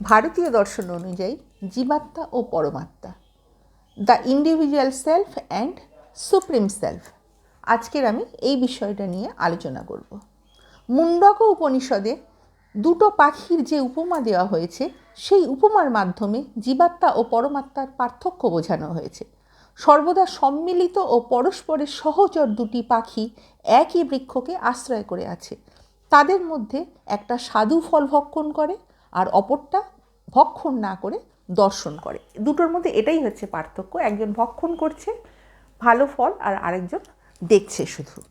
ভারতীয় দর্শন অনুযায়ী জীবাত্মা ও পরমাত্মা। The individual self and supreme self আজকের আমি এই বিষয়টা নিয়ে আলোচনা করব। মুন্ডক উপনিষদে দুটো পাখির যে উপমা দেওয়া হয়েছে, সেই উপমার মাধ্যমে জীবাত্মা ও পরমাত্মার পার্থক্য বোঝানো হয়েছে। সর্বদা সম্মিলিত ও পরস্পরের সহচর দুটি পাখি একই বৃক্ষকে আশ্রয় করে আছে। তাদের মধ্যে একটা সাধু ফল ভক্ষণ করে আর অপরটা ভক্ষণ না করে দর্শন করে। দুটোর মধ্যে এটাই হচ্ছে পার্থক্য। একজন ভক্ষণ করছে, ভালো ফল, আর আরেকজন দেখছে শুধু।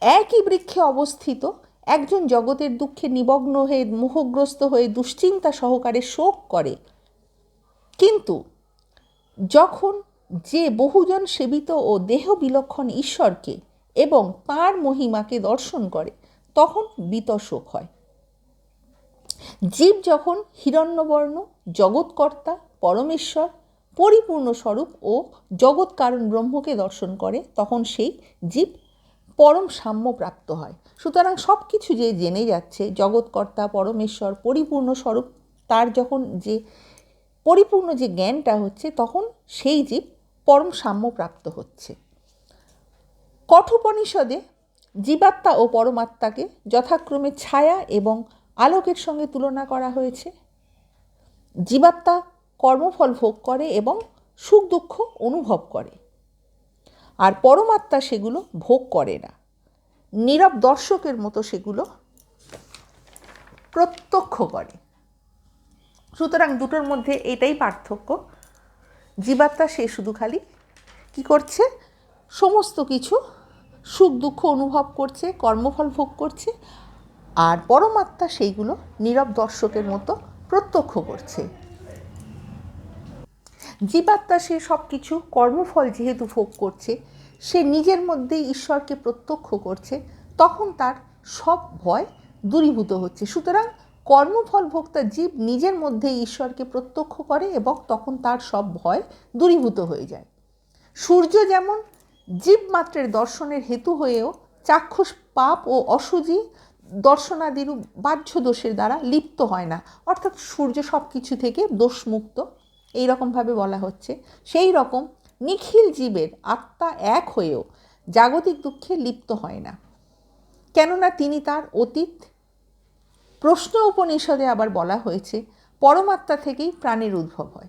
একই বৃক্ষে অবস্থিত, একজন জগতের দুঃখে নিমগ্ন হয়ে, মোহগ্রস্ত হয়ে, দুশ্চিন্তা সহকারে শোক করে। কিন্তু যখন যে বহুজন সেবিত ও দেহ বিলক্ষণ ঈশ্বরকে এবং তাঁর মহিমাকে দর্শন করে, তখন বিতশোক হয়। জীব যখন হিরণ্যবর্ণ, জগৎকর্তা, পরমেশ্বর পরিপূর্ণ স্বরূপ ও জগৎ কারণ ব্রহ্মকে দর্শন করে, তখন সেই জীব পরম সাম্য প্রাপ্ত হয়। সুতরাং সব কিছু যে জেনে যাচ্ছে, জগৎকর্তা, পরমেশ্বর পরিপূর্ণ স্বরূপ তার যখন যে পরিপূর্ণ যে জ্ঞানটা হচ্ছে, তখন সেই জীব পরম সাম্য প্রাপ্ত হচ্ছে। কঠোপনিষদে জীবাত্মা ও পরমাত্মাকে যথাক্রমে ছায়া এবং আলোকের সঙ্গে তুলনা করা হয়েছে। জীবাত্মা কর্মফল ভোগ করে এবং সুখ দুঃখ অনুভব করে। আর পরমাত্মা সেগুলো ভোগ করে না। নীরব দর্শকের মতো সেগুলো প্রত্যক্ষ করে। সুতরাং দুটোর মধ্যে এটাই পার্থক্য। জীবাত্মা সে শুধু খালি কি করছে? সমস্ত কিছু সুখ দুঃখ অনুভব করছে, কর্মফল ভোগ করছে আর পরমাত্মা সেইগুলো নীরব দর্শকের মতো প্রত্যক্ষ করছে। জীবাত্মা সে সব কিছু কর্মফল যেহেতু ভোগ করছে, সে নিজের মধ্যেই ঈশ্বরকে প্রত্যক্ষ করছে, তখন তার সব ভয় দূরীভূত হচ্ছে। সুতরাং কর্মফল ভোক্তা জীব নিজের মধ্যে ঈশ্বরকে প্রত্যক্ষ করে এবং তখন তার সব ভয় দূরীভূত হয়ে যায়। সূর্য যেমন জীবমাত্রের দর্শনের হেতু হয়েও চাক্ষুষ পাপ ও অসুজি দর্শনাদির বাহ্য দোষের দ্বারা লিপ্ত হয় না। অর্থাৎ সূর্য সব কিছু থেকে দোষমুক্ত এই রকমভাবে বলা হচ্ছে। সেই রকম নিখিল জীবের আত্মা এক হয়েও জাগতিক দুঃখে লিপ্ত হয় না। কেননা তিনি তার অতীত প্রশ্ন উপনিষদে আবার বলা হয়েছে, পরমাত্মা থেকেই প্রাণের উদ্ভব হয়।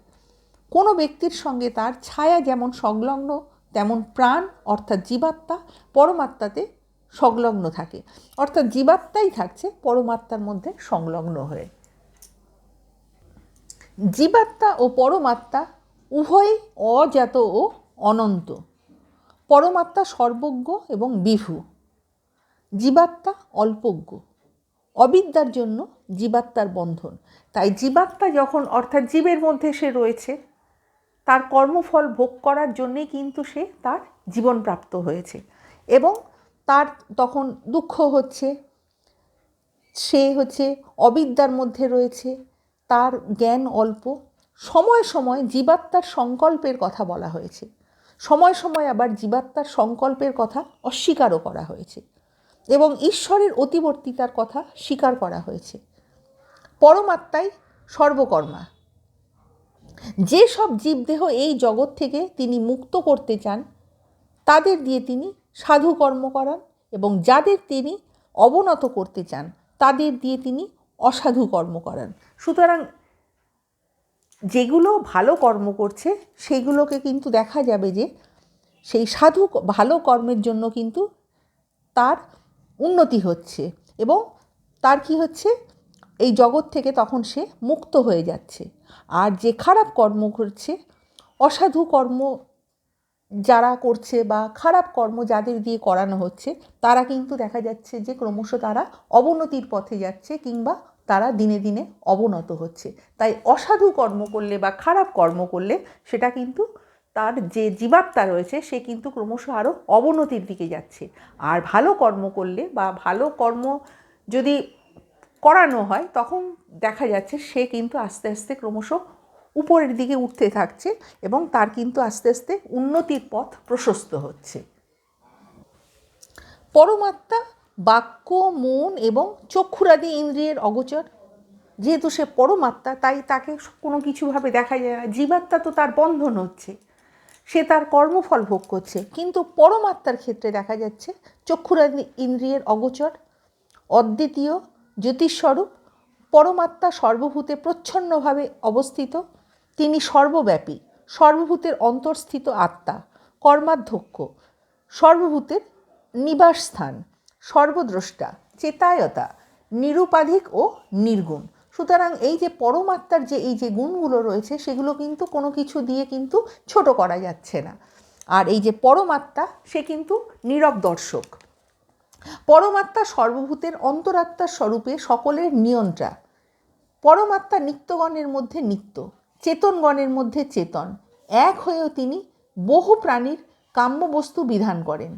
কোনো ব্যক্তির সঙ্গে তার ছায়া যেমন সংলগ্ন, তেমন প্রাণ, অর্থাৎ জীবাত্মা, পরমাত্মাতে সংলগ্ন থাকে। অর্থাৎ জীবাত্মাই থাকছে পরমাত্মার মধ্যে সংলগ্ন হয়ে। জীবাত্মা ও পরমাত্মা উভয়ই অজাত ও অনন্ত। পরমাত্মা সর্বজ্ঞ এবং বিভু। জীবাত্মা অল্পজ্ঞ। অবিদ্যার জন্য জীবাত্মার বন্ধন। তাই জীবাত্মা যখন, অর্থাৎ জীবের মধ্যে সে রয়েছে, তার কর্মফল ভোগ করার জন্যেই কিন্তু সে তার জীবন প্রাপ্ত হয়েছে। এবং তার তখন দুঃখ হচ্ছে। সে হচ্ছে অবিদ্যার মধ্যে রয়েছে। তার জ্ঞান অল্প। সময় সময় জীবাত্মার সংকল্পের কথা বলা হয়েছে। সময় সময় আবার জীবাত্মার সংকল্পের কথা অস্বীকারও করা হয়েছে এবং ঈশ্বরের অতিবর্তিতার কথা স্বীকার করা হয়েছে। পরমাত্মাই সর্বকর্মা। যে সব জীবদেহ এই জগৎ থেকে তিনি মুক্ত করতে চান, তাদের দিয়ে তিনি সাধু কর্ম করান এবং যাদের তিনি অবনত করতে চান, তাদের দিয়ে তিনি অসাধু কর্ম করান। সুতরাং যেগুলো ভালো কর্ম করছে সেইগুলোকে কিন্তু দেখা যাবে যে সেই সাধু ভালো কর্মের জন্য কিন্তু তার উন্নতি হচ্ছে এবং তার কি হচ্ছে? এই জগৎ থেকে তখন সে মুক্ত হয়ে যাচ্ছে। আর যে খারাপ কর্ম করছে, অসাধু কর্ম যারা করছে বা খারাপ কর্ম যাদের দিয়ে করানো হচ্ছে, তারা কিন্তু দেখা যাচ্ছে যে ক্রমশ তারা অবনতির পথে যাচ্ছে কিংবা তারা দিনে দিনে অবনত হচ্ছে। তাই অসাধু কর্ম করলে বা খারাপ কর্ম করলে সেটা কিন্তু তার যে জীবাত্মা রয়েছে, সে কিন্তু ক্রমশ আরও অবনতির দিকে যাচ্ছে। আর ভালো কর্ম করলে বা ভালো কর্ম যদি করানো হয়, তখন দেখা যাচ্ছে সে কিন্তু আস্তে আস্তে ক্রমশ উপরের দিকে উঠতে থাকছে এবং তার কিন্তু আস্তে আস্তে উন্নতির পথ প্রশস্ত হচ্ছে। পরমাত্মা, বাক্য, মন এবং চক্ষুরাদি ইন্দ্রিয়ের অগোচর। যেহেতু সে পরমাত্মা, তাই তাকে কোনো কিছুভাবে দেখা যায় না। জীবাত্মা তো তার বন্ধন হচ্ছে। সে তার কর্মফল ভোগ করছে। কিন্তু পরমাত্মার ক্ষেত্রে দেখা যাচ্ছে চক্ষুরাদি ইন্দ্রিয়ের অগোচর। অদ্বিতীয় জ্যোতিস্বরূপ পরমাত্মা সর্বভূতে প্রচ্ছন্নভাবে অবস্থিত। তিনি সর্বব্যাপী, সর্বভূতের অন্তর্স্থিত আত্মা, কর্মাধ্যক্ষ, সর্বভূতের নিবাসস্থান, সর্বদ্রষ্টা, চেতায়তা, নিরুপাধিক ও নির্গুণ। সুতরাং এই যে পরমাত্মার যে এই যে গুণগুলো রয়েছে, সেগুলো কিন্তু কোনো কিছু দিয়ে কিন্তু ছোট করা যাচ্ছে না। আর এই যে পরমাত্মা, সে কিন্তু নীরব দর্শক পরমাত্মা সর্বভূতের অন্তরাত্মার স্বরূপে সকলের নিয়ন্ত্রা। পরমাত্মা নিত্যগণের মধ্যে নিত্য। চেতনগণের মধ্যে চেতন। এক হয়েও তিনি বহু প্রাণীর কাম্যবস্তু বিধান করেন।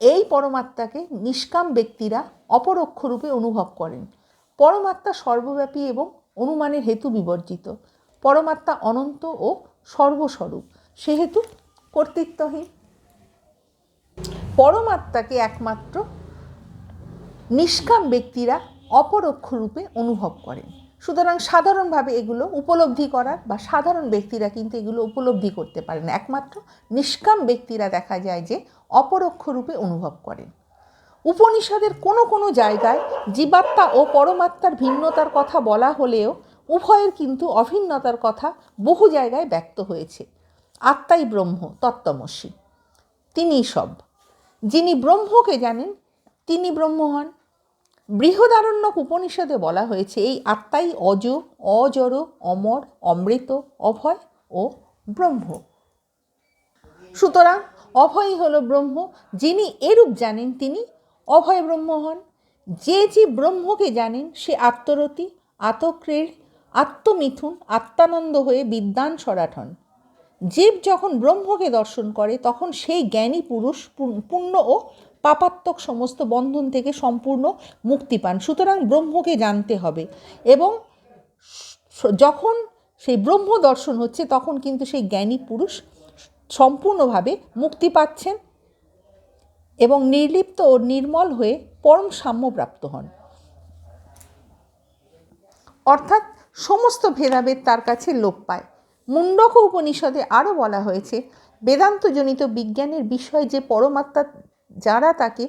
এই পরমাত্মাকে নিষ্কাম ব্যক্তিরা অপরোক্ষরূপে অনুভব করেন। পরমাত্মা সর্বব্যাপী এবং অনুমানের হেতু বিবর্জিত। পরমাত্মা অনন্ত ও সর্বস্বরূপ। সেহেতু কর্তৃত্বহীন। পরমাত্মাকে একমাত্র নিষ্কাম ব্যক্তিরা অপরোক্ষ রূপে অনুভব করেন। সুতরাং সাধারণভাবে এগুলো উপলব্ধি করার বা সাধারণ ব্যক্তিরা কিন্তু এগুলো উপলব্ধি করতে পারেন। একমাত্র নিষ্কাম ব্যক্তিরা দেখা যায় যে অপরোক্ষ রূপে অনুভব করেন। উপনিষদের কোনো কোনো জায়গায় জীবাত্মা ও পরমাত্মার ভিন্নতার কথা বলা হলেও উভয়ের কিন্তু অভিন্নতার কথা বহু জায়গায় ব্যক্ত হয়েছে। আত্মাই ব্রহ্ম, তত্ত্বমসী। তিনিই সব। যিনি ব্রহ্মকে জানেন, তিনি ব্রহ্ম হন। বৃহদারণ্যক উপনিষদে বলা হয়েছে, এই আত্মাই অজ, অজর, অমর, অমৃত, অভয় ও ব্রহ্ম। সুতরাং অভয়ই হল ব্রহ্ম, যিনি এরূপ জানেন তিনি অভয় ব্রহ্ম হন। যে যে ব্রহ্মকে জানেন সে আত্মরতি আতক্রীড় আত্মমিথুন, আত্মানন্দ হয়ে বিদ্যান সরাঠন জীব যখন ব্রহ্মকে দর্শন করে, তখন সেই জ্ঞানী পুরুষ পূর্ণ ও পাপাত্মক সমস্ত বন্ধন থেকে সম্পূর্ণ মুক্তি পান। সুতরাং ব্রহ্মকে জানতে হবে এবং যখন সেই ব্রহ্ম দর্শন হচ্ছে, তখন কিন্তু সেই জ্ঞানী পুরুষ সম্পূর্ণভাবে মুক্তি পাচ্ছেন এবং নির্লিপ্ত ও নির্মল হয়ে পরম সাম্যপ্রাপ্ত হন। অর্থাৎ সমস্ত ভেদাভেদ তার কাছে লোপ পায়। মুন্ডক উপনিষদে আরও বলা হয়েছে, বেদান্তজনিত বিজ্ঞানের বিষয় যে পরমাত্মা যারা তাকে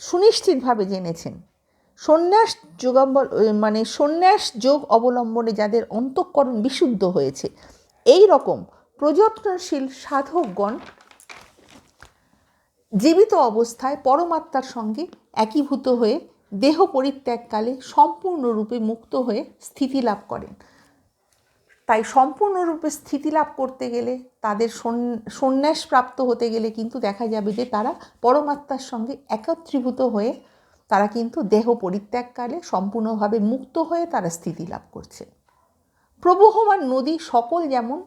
সুনিশ্চিতভাবে জেনেছেন। সন্ন্যাস যোগাম্বল মানে সন্ন্যাস যোগ অবলম্বনে যাদের অন্তঃকরণ বিশুদ্ধ হয়েছে, এই রকম প্রযত্নশীল সাধকগণ জীবিত অবস্থায় পরমাত্মার সঙ্গে একীভূত হয়ে দেহ পরিত্যাগকালে সম্পূর্ণরূপে মুক্ত হয়ে স্থিতি লাভ করেন। তাই সম্পূর্ণরূপে স্থিতি লাভ করতে গেলে, তাদের সন্ন্যাস প্রাপ্ত হতে গেলে কিন্তু দেখা যাবে যে তারা পরমাত্মার সঙ্গে একত্রীভূত হয়ে তারা কিন্তু দেহ পরিত্যাগকালে সম্পূর্ণভাবে মুক্ত হয়ে তারা স্থিতি লাভ করছে। প্রবহমান নদী সকল যেমন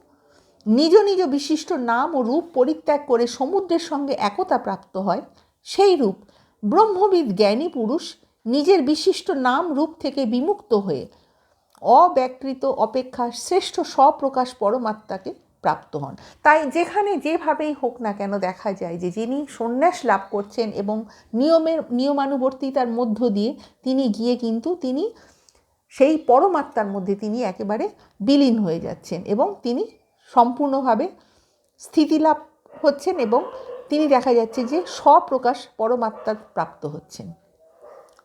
নিজ নিজ বিশিষ্ট নাম ও রূপ পরিত্যাগ করে সমুদ্রের সঙ্গে একতা প্রাপ্ত হয়, সেই রূপ ব্রহ্মবিদ জ্ঞানী পুরুষ নিজের বিশিষ্ট নাম রূপ থেকে বিমুক্ত হয়ে অব্যাকৃত অপেক্ষা শ্রেষ্ঠ স্বপ্রকাশ পরমাত্মাকে প্রাপ্ত হন। তাই যেখানে যেভাবেই হোক না কেন দেখা যায় যে, যিনি সন্ন্যাস লাভ করছেন এবং নিয়মের, নিয়মানুবর্তিতার মধ্য দিয়ে তিনি গিয়ে কিন্তু তিনি সেই পরমাত্মার মধ্যে তিনি একেবারে বিলীন হয়ে যাচ্ছেন এবং তিনি সম্পূর্ণভাবে স্থিতিলাভ হচ্ছেন এবং তিনি দেখা যাচ্ছে যে স্বপ্রকাশ পরমাত্মার প্রাপ্ত হচ্ছেন।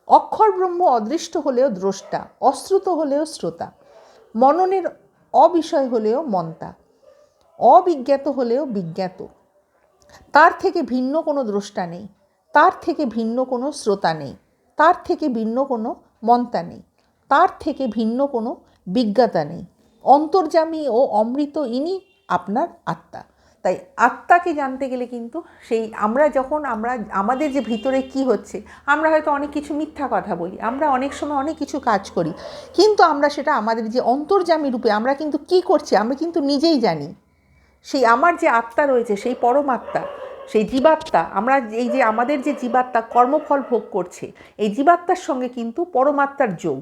অক্ষর ব্রহ্ম অদৃষ্ট হলেও দ্রষ্টা, অশ্রুত হলেও শ্রোতা, মননের অবিষয় হলেও মন্তা, অবিজ্ঞাত হলেও বিজ্ঞাত। তার থেকে ভিন্ন কোনো দ্রষ্টা নেই, তার থেকে ভিন্ন কোনো শ্রোতা নেই, তার থেকে ভিন্ন কোনো মন্তা নেই, তার থেকে ভিন্ন কোনো বিজ্ঞাতা নেই। অন্তর্জামী ও অমৃত ইনি আপনার আত্মা। তাই আত্মাকে জানতে গেলে কিন্তু সেই আমরা যখন আমরা, আমাদের যে ভিতরে কি হচ্ছে, আমরা হয়তো অনেক কিছু মিথ্যা কথা বলি, আমরা অনেক সময় অনেক কিছু কাজ করি, কিন্তু আমরা সেটা আমাদের যে অন্তর্জামী রূপে আমরা কিন্তু কি করছি, আমরা কিন্তু নিজেই জানি। সেই আমার যে আত্মা রয়েছে, সেই পরমাত্মা, সেই জীবাত্মা, আমরা এই যে আমাদের যে জীবাত্মা কর্মফল ভোগ করছে, এই জীবাত্মার সঙ্গে কিন্তু পরমাত্মার যোগ।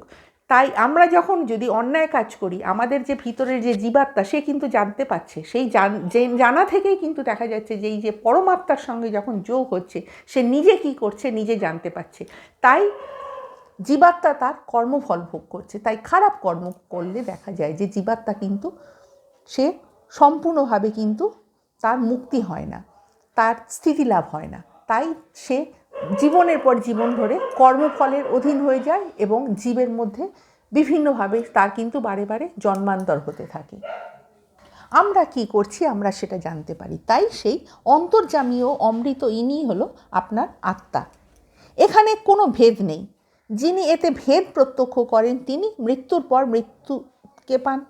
তাই আমরা যখন যদি অন্যায় কাজ করি, আমাদের যে ভিতরের যে জীবাত্মা, সে কিন্তু জানতে পারছে। সেই জানা থেকেই কিন্তু দেখা যাচ্ছে যে এই যে পরমাত্মার সঙ্গে যখন যোগ হচ্ছে, সে নিজে কি করছে, নিজে জানতে পারছে। তাই জীবাত্মা তার কর্মফল ভোগ করছে। তাই খারাপ কর্ম করলে দেখা যায় যে জীবাত্মা কিন্তু সে সম্পূর্ণভাবে কিন্তু তার মুক্তি হয় না, তার স্থিতি লাভ হয় না। তাই সে জীবনের পর জীবন ধরে কর্মফলের অধীন হয়ে যায় এবং জীবের মধ্যে বিভিন্নভাবে তার কিন্তু বারে বারে জন্মান্তর হতে থাকে। আমরা কি করছি আমরা সেটা জানতে পারি। তাই সেই অন্তর্জামীয় অমৃত ইনি হলো আপনার আত্মা। এখানে কোনো ভেদ নেই। যিনি এতে ভেদ প্রত্যক্ষ করেন তিনি মৃত্যুর পর মৃত্যুকে পান।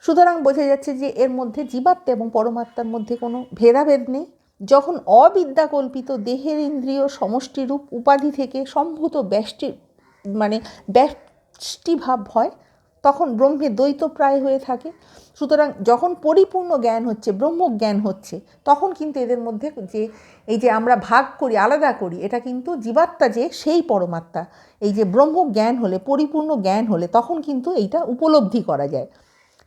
সুতরাং বোঝা যাচ্ছে যে এর মধ্যে জীবাত্মা এবং পরমাত্মার মধ্যে কোনো ভেদাভেদ নেই। যখন অবিদ্যাকল্পিত দেহের ইন্দ্রিয় সমষ্টিরূপ উপাধি থেকে সম্ভূত ব্যষ্টি মানে ব্যষ্টিভাব হয়, তখন ব্রহ্মে দ্বৈত প্রায় হয়ে থাকে। সুতরাং যখন পরিপূর্ণ জ্ঞান হচ্ছে, ব্রহ্মজ্ঞান হচ্ছে, তখন কিন্তু এদের মধ্যে যে, এই যে আমরা ভাগ করি, আলাদা করি, এটা কিন্তু জীবাত্মা যে, সেই পরমাত্মা। এই যে ব্রহ্মজ্ঞান হলে, পরিপূর্ণ জ্ঞান হলে, তখন কিন্তু এইটা উপলব্ধি করা যায়।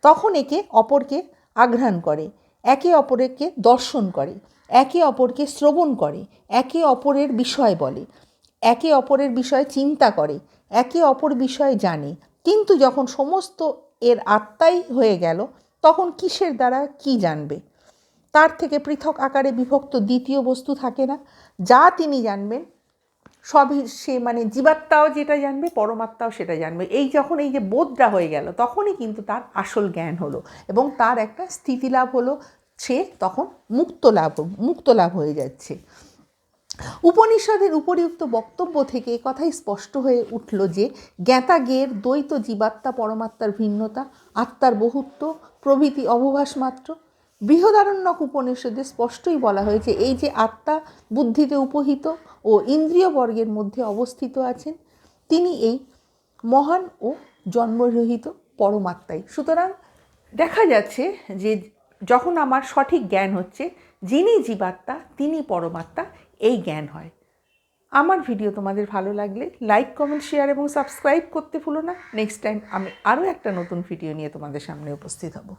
তখন একে অপরকে আঘ্রাণ করে। একে অপরকে দর্শন করে, একে অপরকে শ্রবণ করে, একে অপরের বিষয় বলে, একে অপরের বিষয়ে চিন্তা করে, একে অপর বিষয়ে জানে। কিন্তু যখন সমস্ত এর আত্মাই হয়ে গেল, তখন কিসের দ্বারা কি জানবে? তার থেকে পৃথক আকারে বিভক্ত দ্বিতীয় বস্তু থাকে না। যা তিনি জানবেন সবই সে মানে জীবাত্মাও যেটা জানবে, পরমাত্মাও সেটা জানবে। এই যখন এই যে বোধটা হয়ে গেল, তখনই কিন্তু তার আসল জ্ঞান হলো এবং তার একটা স্থিতি লাভ হলো। সে তখন মুক্ত লাভ মুক্ত লাভ হয়ে যাচ্ছে। উপনিষদের উপরিউক্ত বক্তব্য থেকে কথাই স্পষ্ট হয়ে উঠল যে জ্ঞাতা জ্ঞের দ্বৈত জীবাত্মা পরমাত্মার ভিন্নতা, আত্মার বহুত্ব, প্রভৃতি অবভাস মাত্র বৃহদারণ্যক উপনিষদে স্পষ্টই বলা হয়েছে, এই যে আত্মা বুদ্ধিতে উপহিত ও ইন্দ্রিয় বর্গের মধ্যে অবস্থিত আছেন, তিনি এই মহান ও জন্মরহিত পরমাত্মাই। সুতরাং দেখা যাচ্ছে যে যখন আমার সঠিক জ্ঞান হচ্ছে, যিনি জীবাত্মা, তিনি পরমাত্মা, এই জ্ঞান হয়। আমার ভিডিও তোমাদের ভালো লাগলে লাইক, কমেন্ট, শেয়ার এবং সাবস্ক্রাইব করতে ভুলো না। নেক্সট টাইম আমি আরও একটা নতুন ভিডিও নিয়ে তোমাদের সামনে উপস্থিত হব।